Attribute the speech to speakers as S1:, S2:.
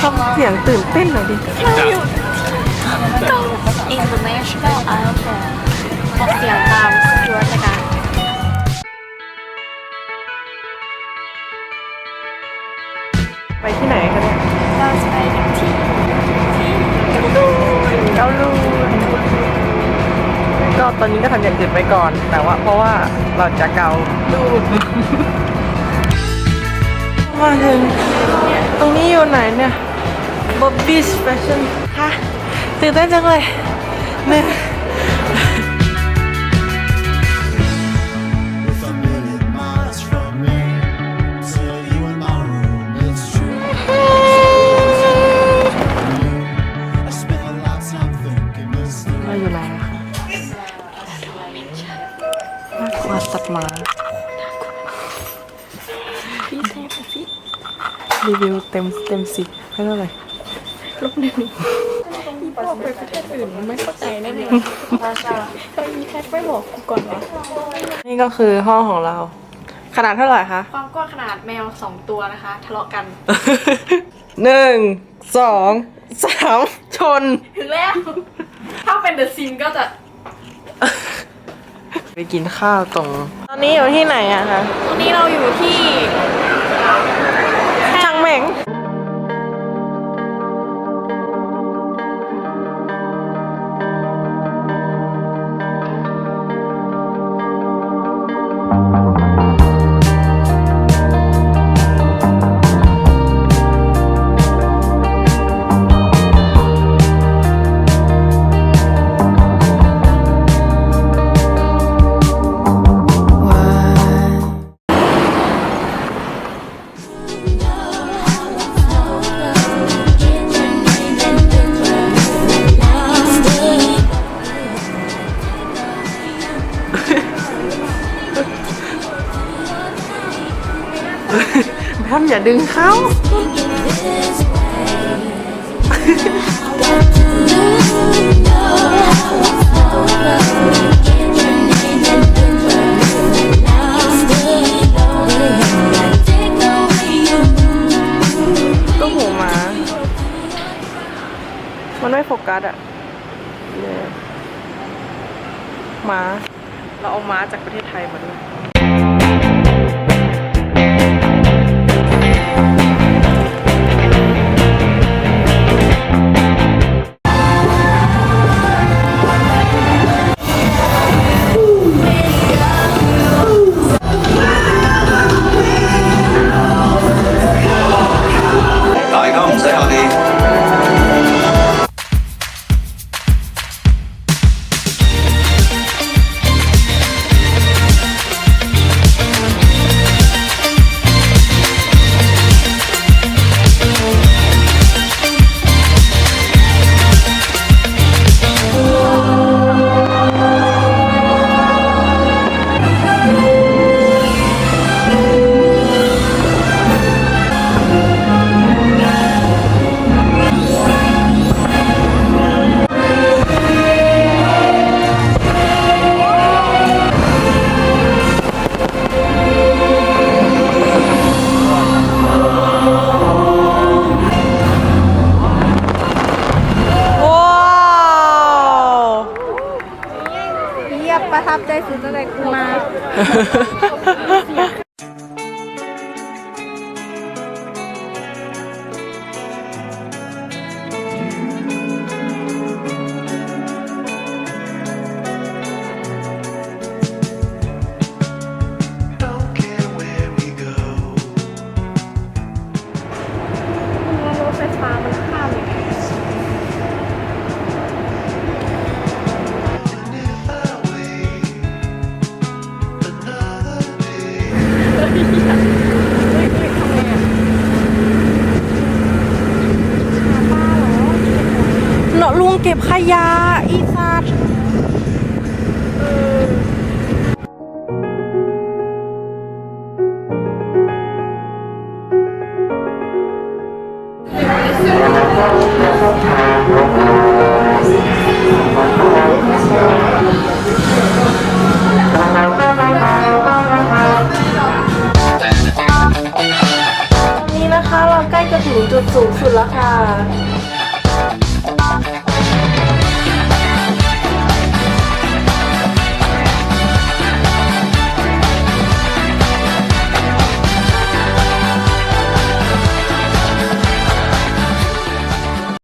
S1: ทำเสียงตื่นเต้นหน่อยดิ
S2: International Airport ออกเสียงตามสจวตนะคะ
S1: ไปที่ไหนคะเนี่ย
S2: เราจะไปกันที่ที่
S1: เกาลูนก็ตอนนี้ก็ทำอย่างอื่นไปก่อน แต่ว่าเพราะว่าเราจะเกาลูนมาถึงตรงนี้อยู่ไหนเนี่ย Bobby's Fashion ค่ะตื่นเต้นจังเลยเนี่ย
S3: If a million miles from me, till you in my room, it's true. I spent a lot of time thinking this
S1: เราอยู่ไหนอะคะน่ากลัวสัตว์หมารีวิวเต็มเต็มสิบให้เท่าไหร่
S2: บอกไปประเทศอื่นไม่เข้าใจแน่เลยราชาทำไมมีแพทไม่บอกกูก่อนวะ
S1: นี่ก็คือห้องของเรา ขนาดเท่าไหร่คะ
S2: ความกว้างขนาดแมวสองตัวนะคะ ทะเลาะกัน
S1: หนึ่งสองสามชน
S2: ถึงแล้ว ถ้าเป็นเดอะซินก็จะ
S1: ไปกินข้าวตรง ตอนนี้อยู่ที่ไหนอะคะ
S2: ตอนนี้เราอยู่ที่
S1: อย่าดึงเขาก็หูมา มันไม่โฟกัสอะเนี่ยม้าเราเอาม้าจากประเทศไทยมาด้วย
S2: ทับใจสุดตั้งแต่กูมา
S1: เนาะลุงเก็บขยะอีสัตว์นี่นะนะคะเราใกล้จะถึงจุดสูงสุดแล้วค่ะ